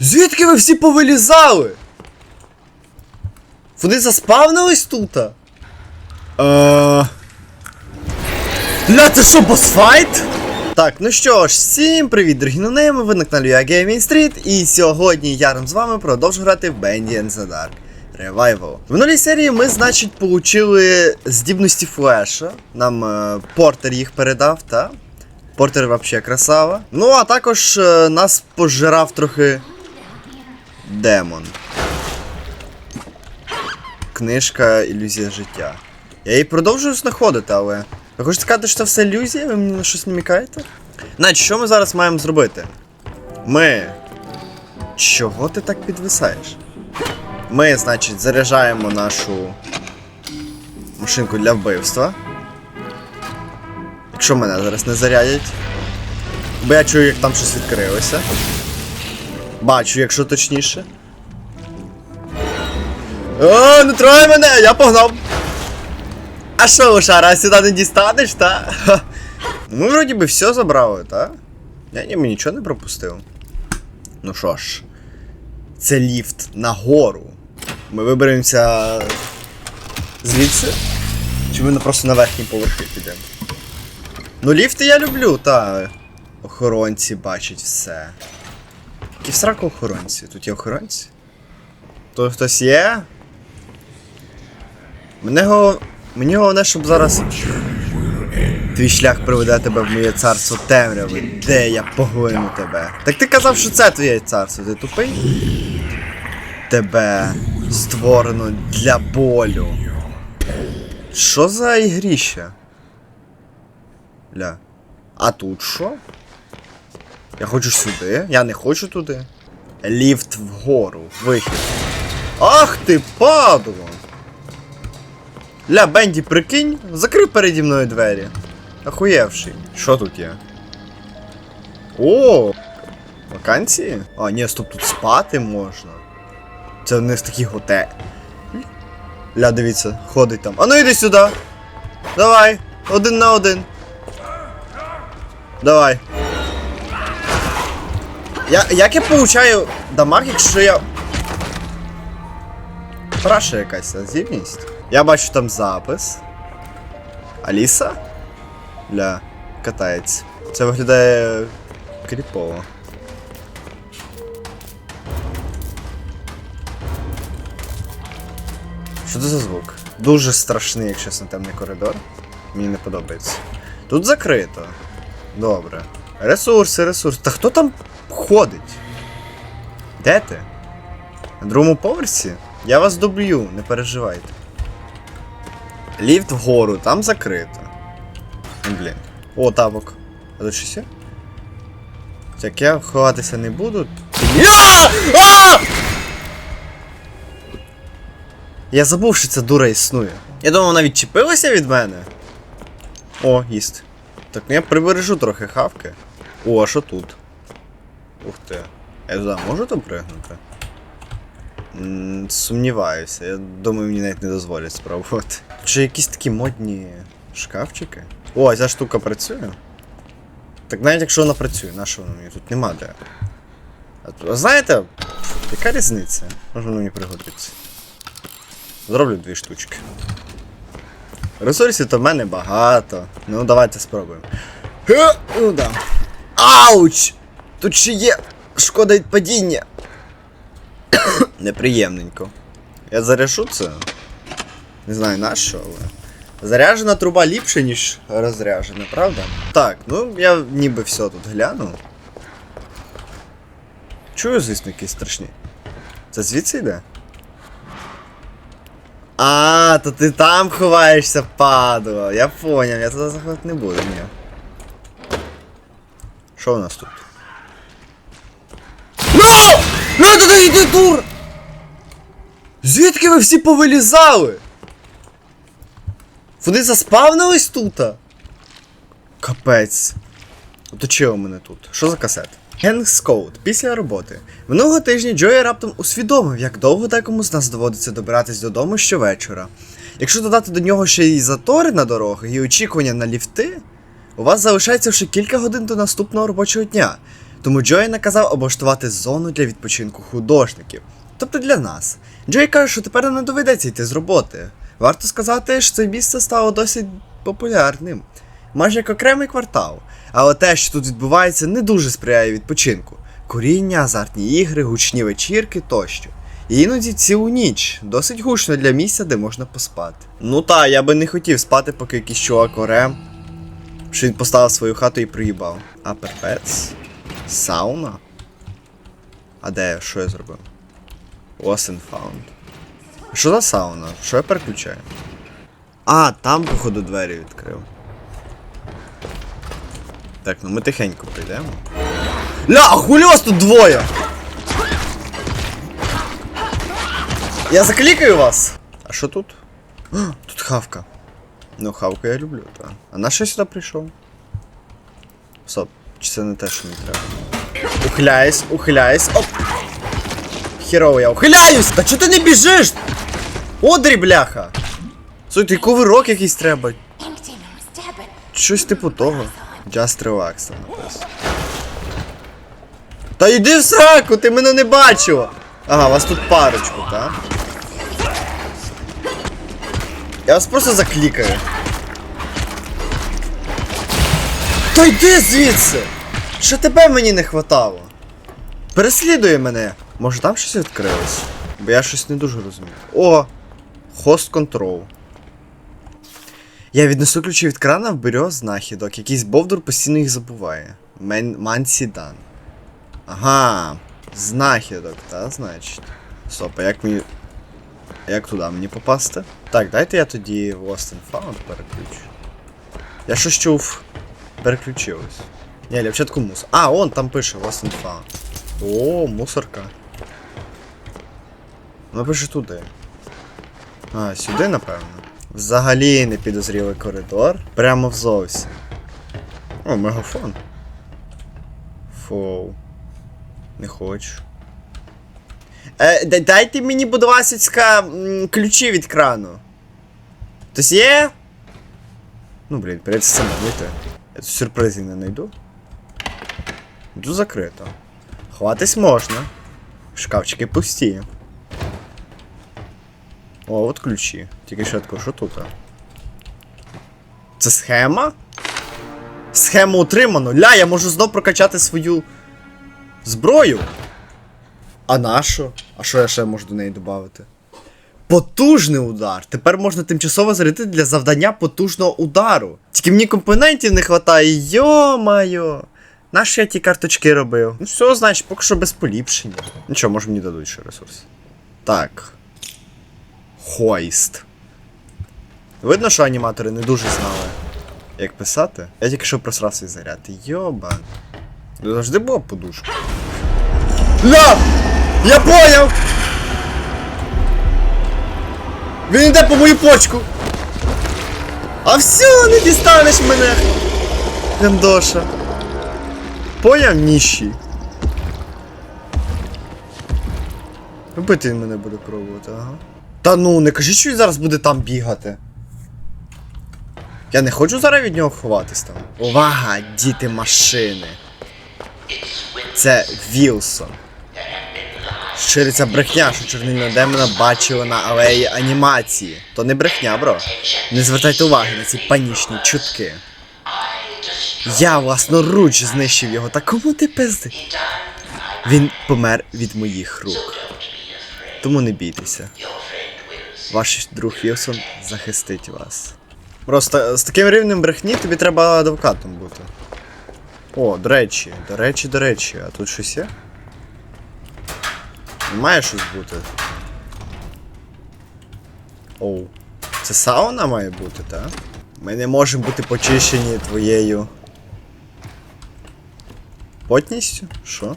Звідки ви всі повилізали? Вони заспавнились тут? Е... Ля, це що, босфайт? Так, ну що ж, всім привіт, дорогі нонейми, ви на каналі Gaming Street, і сьогодні я разом з вами продовжу грати в Bendy and the Dark Revival. В минулій серії ми, значить, получили здібності флеша. Нам е, Портер їх передав, та? Портер вообще красава. Ну, а також е, нас пожирав трохи демон. Книжка Ілюзія життя. Я її продовжую знаходити, але. Ви хочете сказати, що це все ілюзія? Ви мені на щось намікаєте? Значить, що ми зараз маємо зробити? Ми. Чого ти так підвисаєш? Ми, значить, заряджаємо нашу машинку для вбивства. Якщо мене зараз не зарядять. Бо я чую, як там щось відкрилося. Бачу, якщо точніше. О, не трой мене! Я погнав! А що, лошара, сюди не дістанеш, та? Ха. Ми вроді би все забрали, та? Я ніби нічого не пропустив. Ну що ж, це ліфт нагору. Ми виберемося звідси? Чи ми просто на верхні поверхи підемо? Ну, ліфти я люблю, та. Охоронці бачать все. Які в сраку охоронці? Тут є охоронці? Тут хтось є? Мене го... Мені головне, щоб зараз. Твій шлях приведе тебе в моє царство темряви, де я поглину тебе. Так ти казав, що це твоє царство, ти тупий? Тебе створено для болю. Що за ігріще? Ля. А тут що? Я хочу сюди. Я не хочу туди. Ліфт вгору. Вихід. Ах ти, падло! Ля, Бенді, прикинь, закрив переді мною двері. Охуєвший. Що тут є? О! Вакансії? А, ні, стоп, тут спати можна. Це не з таких готель. Ля, дивіться, ходить там. А ну йди сюди! Давай! Один на один. Давай. Я, як я получаю дамаг, якщо я. Праша якась здібність. Я бачу там запис. Аліса? Ля, катається. Це виглядає кріпово. Що це за звук? Дуже страшний, як чесно, темний коридор. Мені не подобається. Тут закрито. Добре. Ресурси, ресурси. Та хто там ходить? Де ти? На другому поверсі? Я вас доб'ю, не переживайте. Ліфт вгору, там закрито. Блін. О, тапок. А тут щось є? Так я ховатися не буду. Я забув, що ця дура існує. Я думав, вона відчепилася від мене. О, їсть. Так, ну я прибережу трохи хавки. О, а що тут? Ух ти. Я туди можу допригнути? М, Сумніваюся, я думаю, мені навіть не дозволять спробувати. Чи якісь такі модні шкафчики? О, ця штука працює? Так навіть якщо вона працює, на що вона мені тут нема де. А, а знаєте, яка різниця? Може воно мені пригодиться. Зроблю дві штучки. Ресурсів то в мене багато. Ну, давайте спробуємо. Ге! Ну да. Ауч! Тут ще є шкода від падіння. Неприємненько. Я заряжу це. Не знаю на що, але. Заряжена труба ліпше, ніж розряжена, правда? Так, ну я ніби все тут гляну. Чую, звісно, якісь страшні. Це звідси йде? А, то ти там ховаєшся, падло. Я поняв, я туди заходити не буду, ні. Що у нас тут? Ну! Туди йди, дур! Звідки ви всі повилізали? Вони заспавнились тут? Капець. Оточили мене тут. Що за касет? Хенкс Коут. Після роботи. Минулого тижня Джої раптом усвідомив, як довго декому з нас доводиться добиратись додому щовечора. Якщо додати до нього ще й затори на дорогах і очікування на ліфти, у вас залишається ще кілька годин до наступного робочого дня. Тому Джой наказав облаштувати зону для відпочинку художників. Тобто для нас. Джой каже, що тепер не доведеться йти з роботи. Варто сказати, що це місце стало досить популярним, майже як окремий квартал. Але те, що тут відбувається, не дуже сприяє відпочинку. Куріння, азартні ігри, гучні вечірки тощо. І іноді цілу ніч. Досить гучно для місця, де можна поспати. Ну та, я би не хотів спати, поки якийсь чувак орем. Що він поставив свою хату і приїбав. А перпец? Сауна? А де я? Що я зробив? Lost and found. Що за сауна? Що я переключаю? А, там, походу, двері відкрив. Так, ну ми тихенько прийдемо. Ля, а хулі вас тут двоє! Я заклікаю вас! А що тут? А, тут хавка. Ну, хавку я люблю, так. А на що я сюди прийшов? Стоп, Чи це не те, що мені треба? Ухиляюсь, ухиляюсь. Оп! Херово я ухиляюсь! Та чого ти не біжиш? Одрі, бляха! Слухай, ти кувирок якийсь треба. Щось типу того. Just relax там написано. Та йди в сраку, ти мене не бачила! Ага, вас тут парочку, так? Я вас просто заклікаю. Та йди звідси! Що тебе мені не хватало? Переслідує мене. Може там щось відкрилось? Бо я щось не дуже розумію. О! Хост контрол. Я віднесу ключі від крана, вберу знахідок. Якийсь бовдур постійно їх забуває. Мен... Мансідан. Ага. Знахідок, та значить. Стоп, а як мені. Як туди мені попасти? Так, дайте я тоді в Lost and Found переключу. Я щось чув. Переключилось. Ні, для початку мус. А, он там пише Lost and Found. О, мусорка. Ну пише туди. А, сюди, напевно. Взагалі не підозрілий коридор. Прямо в зовсім. О, мегафон. Фоу. Не хочу. Е, дай- дайте мені, будь ласка, ключі від крану. Хтось є? Ну, блін, придеться саме вийти. Сюрпризів не знайду. Тут закрито. Хватись можна. Шкафчики пусті. О, от ключі. Тільки тако, що тут? Це схема? Схему отримано. Ля, я можу знов прокачати свою зброю. А на що? А що я ще можу до неї додати? Потужний удар. Тепер можна тимчасово зарядити для завдання потужного удару. Тільки мені компонентів не вистачає. Йо-майо. Нащо я ті карточки робив? Ну все, значить, поки що без поліпшення. Нічого, може мені дадуть ще ресурс. Так. Хойст. Видно, що аніматори не дуже знали, як писати. Я тільки що просрав свій заряд. Йобан. Ну, Завжди була подушка. Ля! Я поняв! Він йде по мою почку! А все, не дістанеш мене! Гандоша. Поняв ніщий. Вбити він мене буде пробувати, ага. Та ну, не кажи, що він зараз буде там бігати. Я не хочу зараз від нього ховатись там. Увага, діти машини. Це Вілсон. Шириться брехня, що чорнильного демона бачили на алеї анімації. То не брехня, бро. Не звертайте уваги на ці панічні чутки. Я власноруч знищив його, та кому ти пизди? Він помер від моїх рук. Тому не бійтеся. Ваш друг Вілсон захистить вас. Просто з таким рівнем брехні тобі треба адвокатом бути. О, до речі, до речі, до речі, а тут щось є? Має щось бути. Оу. Це сауна має бути, так? Ми не можемо бути почищені твоєю. Потністю? Що?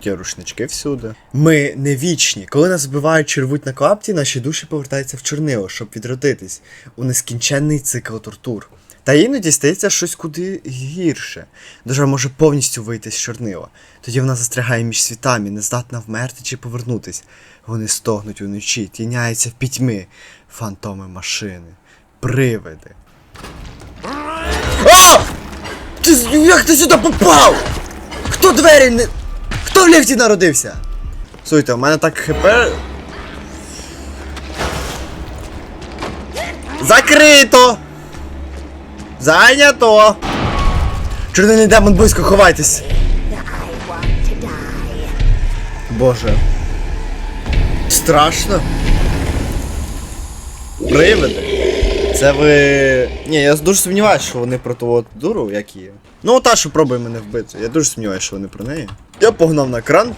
Ті рушнички всюди. Ми не вічні. Коли нас вбивають чи рвуть на клапті, наші душі повертаються в чорнило, щоб відродитись у нескінченний цикл тортур. Та іноді стається щось куди гірше. Душа може повністю вийти з чорнила. Тоді вона застрягає між світами, не здатна вмерти чи повернутись. Вони стогнуть уночі, тіняються в пітьми, фантоми машини, привиди. А! Ти як ти сюди попав? Хто двері не. Хто в ліфті народився? Слухайте, у мене так хп. Закрито! Зайнято! Чорний демон близько ховайтесь! Боже. Страшно. Привиди. Це ви. Ні, я дуже сумніваюся, що вони про ту от дуру, як її. Ну, та, що пробує мене вбити. Я дуже сумніваюся, що вони про неї. Я погнав на кран.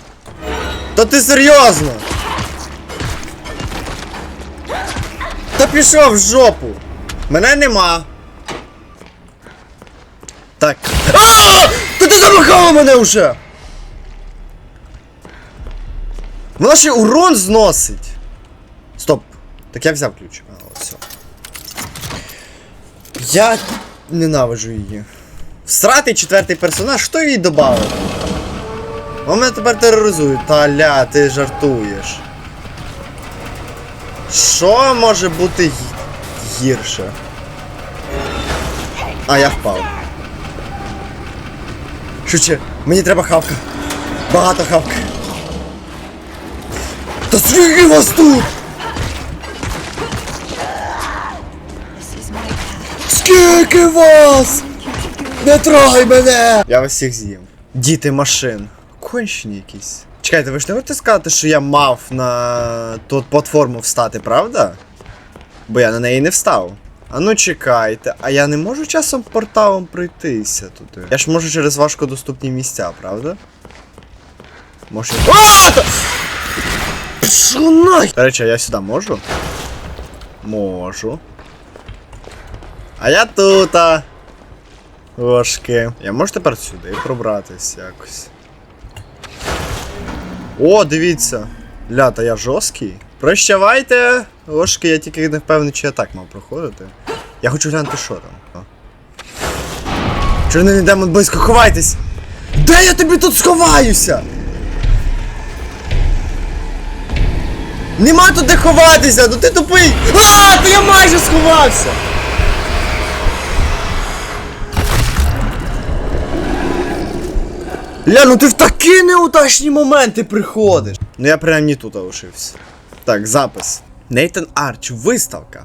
Та ти серйозно? Та пішов в жопу! Мене нема. Так. А! Та ти мене вже! Вона ще урон зносить. Стоп. Так я взяв ключ. А, от все. Я ненавиджу її. Всратий четвертий персонаж, хто їй додав? Вона мене тепер тероризує. Та ля, ти жартуєш. Що може бути гірше? А, я впав. Шуче, мені треба хавка. Багато хавки. Та скільки вас тут? Скільки вас? Не трогай мене! Я вас всіх з'їм. Діти машин. Кончені якісь. Чекайте, ви ж не можете сказати, що я мав на ту платформу встати, правда? Бо я на неї не встав. А ну чекайте, а я не можу часом порталом пройтися туди. Я ж можу через важкодоступні місця, правда? Може. А! та- До речі, а я сюди можу? Можу. А я тут. Ложки. Я можу тепер сюди пробратись якось. О, дивіться. Ля, та я жорсткий. Прощавайте! Ложки, я тільки не впевнений, чи я так мав проходити. Я хочу глянути, що там. О. Чорний демон близько, ховайтесь! Де я тобі тут сховаюся? Нема тут де ховатися, ну ти тупий! А, то я майже сховався! Ля, ну ти в такі неудачні моменти приходиш. Ну я принаймні тут лишився. Так, запис. Нейтан Арч, виставка.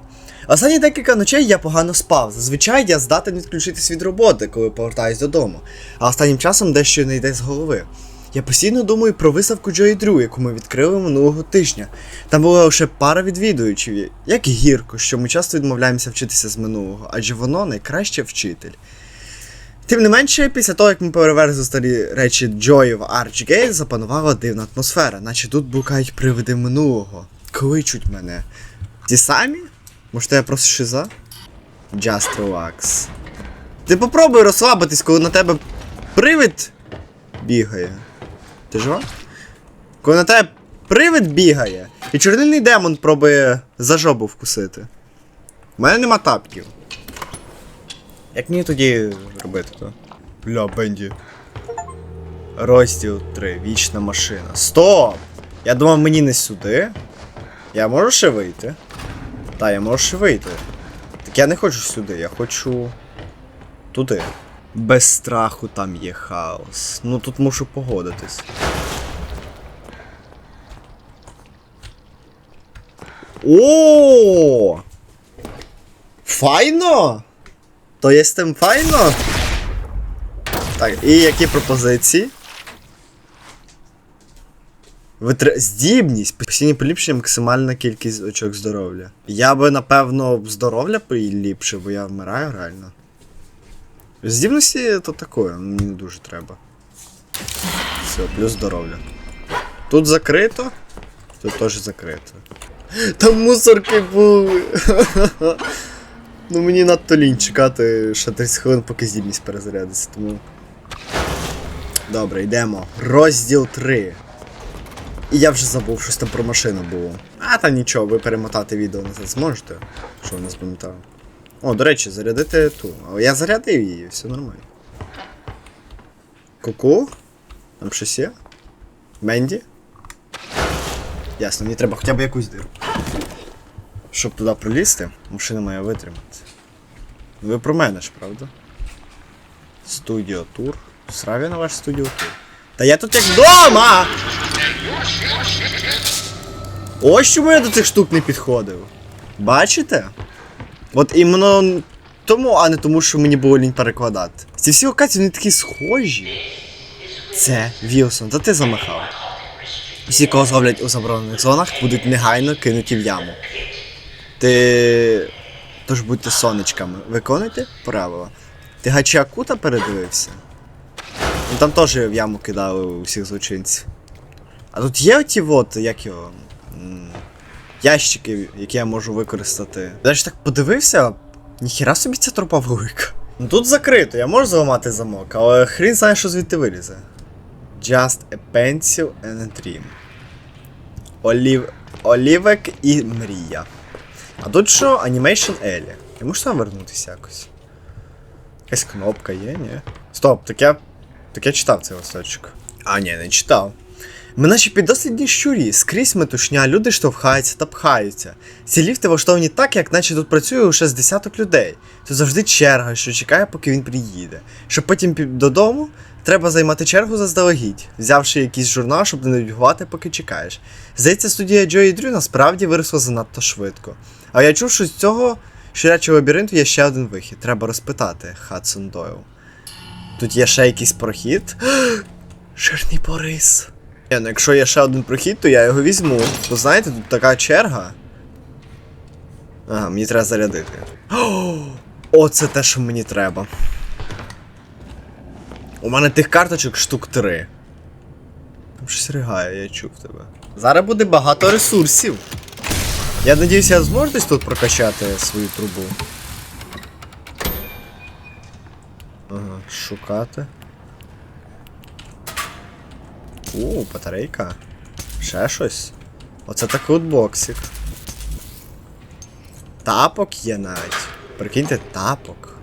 Останні декілька ночей я погано спав. Зазвичай я здатен відключитись від роботи, коли повертаюсь додому. А останнім часом дещо не йде з голови. Я постійно думаю про виставку Джої Дрю, яку ми відкрили минулого тижня. Там була лише пара відвідувачів. Як гірко, що ми часто відмовляємося вчитися з минулого, адже воно найкраще вчитель. Тим не менше, після того, як ми переверзли старі речі Джої в Арчгейт, запанувала дивна атмосфера, наче тут блукають привиди минулого. Кличуть мене. Ті самі? Може, я просто шиза? Just relax. Ти попробуй розслабитись, коли на тебе привид бігає. Ти жива? Коли на тебе привид бігає, і чорнильний демон пробує за жобу вкусити. У мене нема тапків. Як мені тоді робити то? Бля, Бенді. Розділ 3. Вічна машина. Стоп! Я думав мені не сюди. Я можу ще вийти? Та, я можу вийти. Так я не хочу сюди, я хочу. Туди. Без страху там є хаос. Ну тут мушу погодитись. О! Файно! То є з тим файно? Так, і які пропозиції? Витр... Здібність, постійні поліпшення, максимальна кількість очок здоров'я. Я би, напевно, здоров'я поліпше, бо я вмираю реально. Здібності то таке, мені не дуже треба. Все, плюс здоров'я. Тут закрито, тут теж закрито. Там мусорки були. Ну мені надто лінь чекати ще 30 хвилин, поки здібність перезарядиться, тому. Добре, йдемо. Розділ 3. І я вже забув, щось там про машину було. А та нічого, ви перемотати відео назад зможете, що не запам'ятав. О, до речі, зарядити ту. Але я зарядив її, все нормально. Ку-ку? Там щось є? Менді? Ясно, мені треба хоча б якусь дирку. Щоб туди пролізти, машина має витримати. Ви про мене ж, правда? Студіо тур. Сраві на ваш студіо тур. Та я тут як вдома! Ось чому я до цих штук не підходив. Бачите? От іменно тому, а не тому, що мені було лінь перекладати. Ці всі локації вони такі схожі. Це Вілсон, та ти замахав. Всі, кого зловлять у заборонених зонах, будуть негайно кинуті в яму. Ти. Тож будьте сонечками. Виконуйте правила. Ти Гачіакута передивився? Ну там теж в яму кидали усіх злочинців. А тут є оті от, як його. Ящики, які я можу використати. Я ж так подивився, ніхіра собі ця тропа велика. Ну тут закрито, я можу зламати замок, але хрін знає, що звідти вилізе. Just a pencil and a dream. Олів... Олівек і мрія. А тут що? Animation Елі. Я можу сам вернутися якось. Якась кнопка є, ні? Стоп, так я. Так я читав цей листочок. А, ні, не читав. Ми наче піддослідні щурі, скрізь метушня, люди штовхаються та пхаються. Ці ліфти влаштовані так, як наче тут працює лише з десяток людей. Тут завжди черга, що чекає, поки він приїде. Щоб потім додому, треба займати чергу заздалегідь, взявши якийсь журнал, щоб не нудьгувати, поки чекаєш. Здається, студія Джо і Дрю насправді виросла занадто швидко. А я чув, що з цього щурячого лабіринту є ще один вихід. Треба розпитати Хадсон Дойл. Тут є ще якийсь прохід. Жирний Борис. Ні, ну якщо є ще один прохід, то я його візьму. Бо знаєте, тут така черга. Ага, мені треба зарядити. О, О, це те, що мені треба. У мене тих карточок штук три. Там щось ригає, я чув тебе. Зараз буде багато ресурсів. Я надіюся, я зможу десь тут прокачати свою трубу. Ага, шукати. У, батарейка. Ще щось. Оце так лутбоксик. Тапок є навіть. Прикиньте, тапок.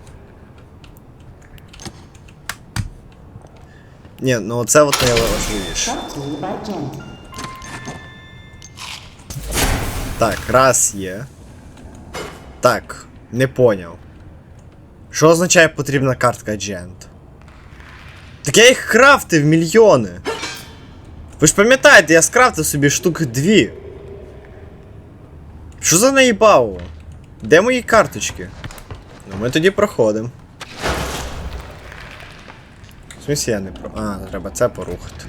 Ні, ну оце от найважливіше. Так, раз є. Так, не поняв. Що означає потрібна картка Agent? Так я їх крафтив мільйони. Ви ж пам'ятаєте, я скрафтив собі штук дві. Що за наїбало? Де мої карточки? Ну ми тоді проходимо. В смысле я не про. А, треба це порухати.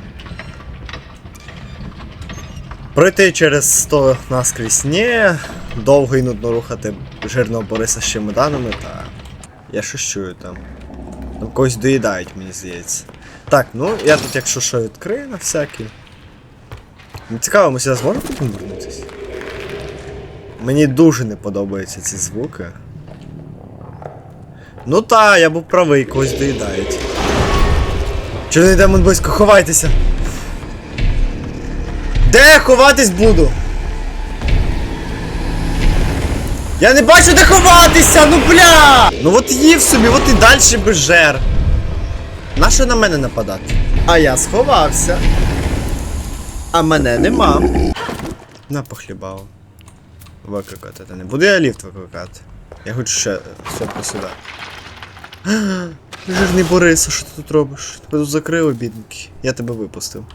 Пройти через 100 наскрізь ні. Довго і нудно рухати жирного Бориса з чемоданами, та. Я щось чую там. Там когось доїдають, мені здається. Так, ну я тут, якщо що відкрию на всякий. Ну, Цікаво, ми сюди зможемо потім вернутися? Мені дуже не подобаються ці звуки. Ну та, я був правий, когось доїдають. Чорний демон близько, ховайтеся! Де ховатись буду? Я не бачу, де ховатися, ну бля! Ну от їв собі, от і далі без жер. Нащо на мене нападати? А я сховався. А мене нема. На похлібав. Викликати. Та не буду я ліфт викликати. Я хочу ще сопли сюди. Жирний Борис, що ти тут робиш? Тебе тут закрили, бідненький. Я тебе випустив.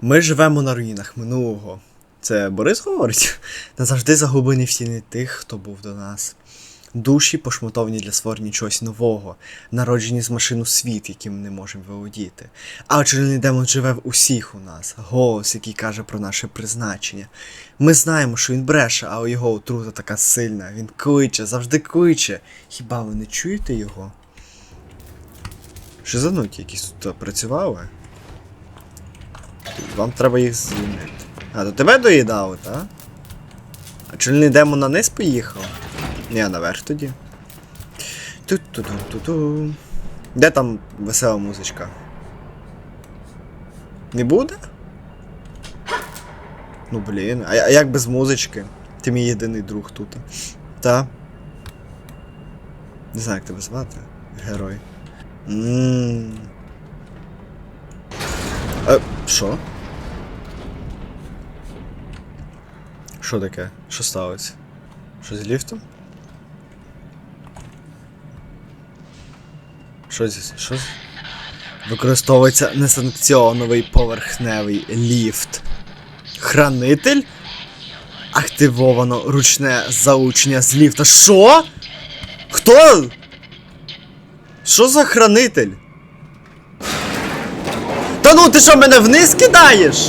Ми живемо на руїнах минулого. Це Борис говорить? Назавжди загублені в тіні тих, хто був до нас. Душі пошматовані для створення чогось нового, народжені з машину світ, яким не можемо володіти. А очільний демон живе в усіх у нас, голос, який каже про наше призначення. Ми знаємо, що він бреше, але його отрута така сильна. Він кличе, завжди кличе. Хіба ви не чуєте його? Шизануті якісь тут працювали? Вам треба їх звільнити. А, до тебе доїдали, так? А чільний демон на низ поїхав? Ні, наверх тоді. Ту-ту-ту-ту-ту. Де там весела музичка? Не буде? Ну блін, а як без музички? Ти мій єдиний друг тут. Та. Не знаю, як тебе звати. Герой. Ммм. Е, що? Що таке? Що сталося? Що з ліфтом? Що зі. Що. Використовується несанкціоновий поверхневий ліфт. Хранитель? Активовано ручне залучення з ліфта. Що? Хто? Що за хранитель? Та ну ти що мене вниз кидаєш?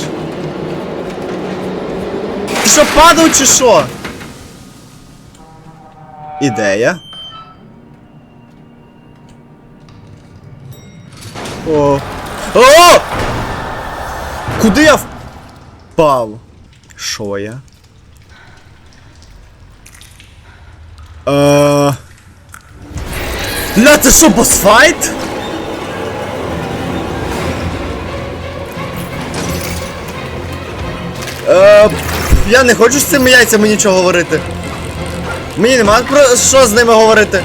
Ти що падав чи що? Ідея. О. О! Куди я впав? Що я? Е... Ля, це що, босфайт? Е, я не хочу з цими яйцями нічого говорити. Мені нема про що з ними говорити.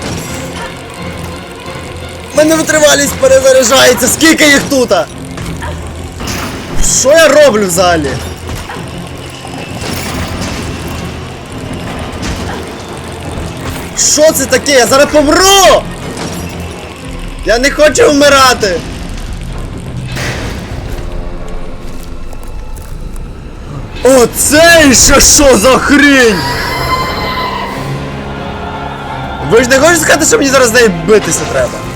Мене витривалість перезаряджається. Скільки їх тут? Що я роблю взагалі? Що це таке? Я зараз помру! Я не хочу вмирати! Оце ще що за хрінь? Ви ж не хочете сказати, що мені зараз з нею битися треба?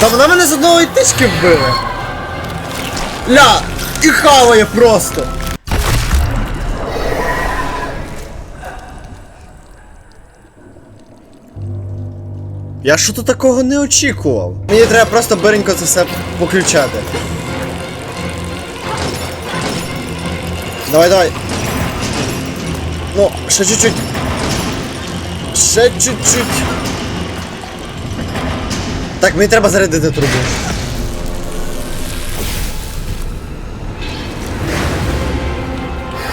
Та вона мене з одного тички вбила. Ля, і хаває просто. Я що то такого не очікував. Мені треба просто биренько це все поключати. Давай, давай. Ну, ще чуть-чуть. Ще чуть-чуть. Так, мені треба зарядити трубу.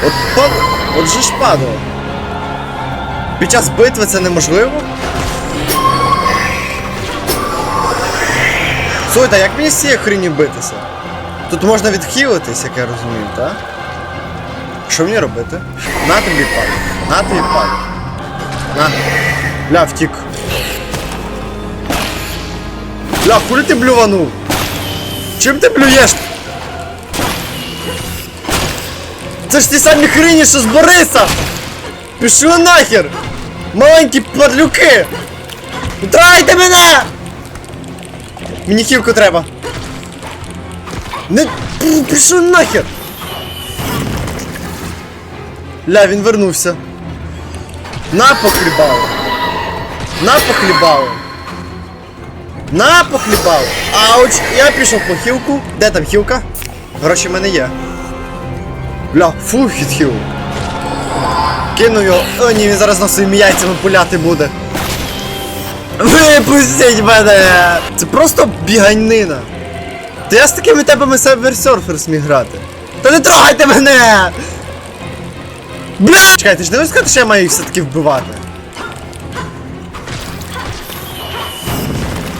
От пад... От же ж падало. Під час битви це неможливо. Слухайте, а як мені з цієї хрені битися? Тут можна відхилитись, як я розумію, так? Що мені робити? На тобі падає. На тобі падає. На. Бля, втік. Бля, куди ти блюванув? Чим ти блюєш? Це ж ті самі хрені, що з Бориса! Пішли нахер! Маленькі падлюки! Трайте мене! Мені хівку треба. Не пішли нахер! Ля, він вернувся. На похлібало. На похлібало. На похлібало. Ауч, я пішов по хілку. Де там хілка? Гроші в мене є. Бля, фу, відхил. Кину його. О, ні, він зараз на своїми яйцями пуляти буде. Випустіть мене! Це просто біганина. Та я з такими темпами Cyber Surfer зміг грати. Та не трогайте мене! Бля! Чекай, ти ж не можеш сказати, що я маю їх все-таки вбивати?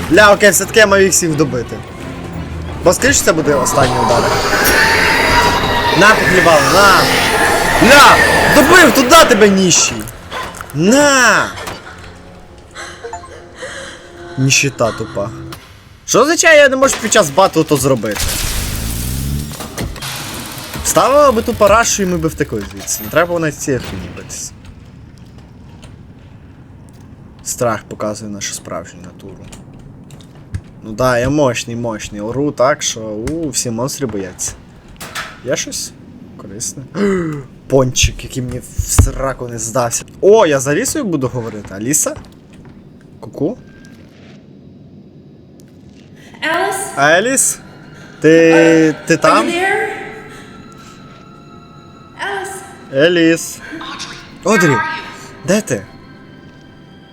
Бля, окей, все-таки я маю їх всіх добити. Бо скажи, що це буде останній удар. На, похлібав, на! Бля! Добив, туди тебе ніщий! На! Ніщита тупа. Що означає, я не можу під час батлу то зробити? Вставила би ту парашу і ми би втекли звідси. Не треба навіть цієї хуйні битися. Страх показує нашу справжню натуру. Ну да, я мощний, мощний. Ору так, що у, всі монстри бояться. Є щось? Корисне. Пончик, який мені в сраку не здався. О, я з Алісою буду говорити. Аліса? Ку-ку? Alice, Аліс? Ти. ти там? Alice, Еліс. Одрі, де ти?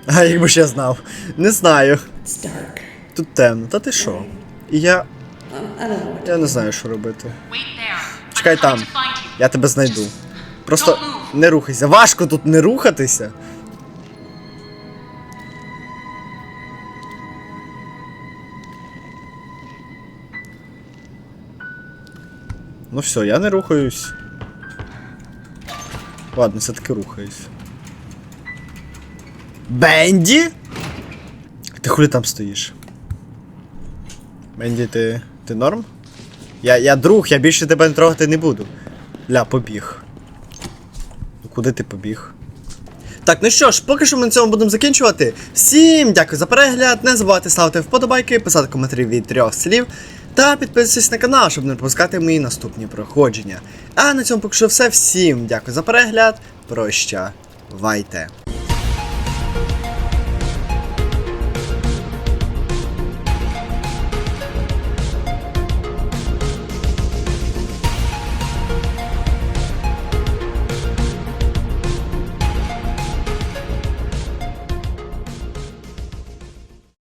А якби ж я знав. Не знаю. it's dark. Тут темно, та ти що? І я. Я не знаю, що робити. Чекай там. Я тебе знайду. Просто не рухайся. Важко тут не рухатися. Ну все, я не рухаюсь. Ладно, все-таки рухаюсь. Бенді? Ти хулі там стоїш? Бенді, ти. ти норм? Я, я друг, я більше тебе не трогати не буду. Ля, побіг. Ну куди ти побіг? Так, ну що ж, поки що ми на цьому будемо закінчувати. Всім дякую за перегляд. Не забувайте ставити вподобайки, писати коментарі від трьох слів. Та підписуйтесь на канал, щоб не пропускати мої наступні проходження. А на цьому поки що все. Всім дякую за перегляд. Прощавайте.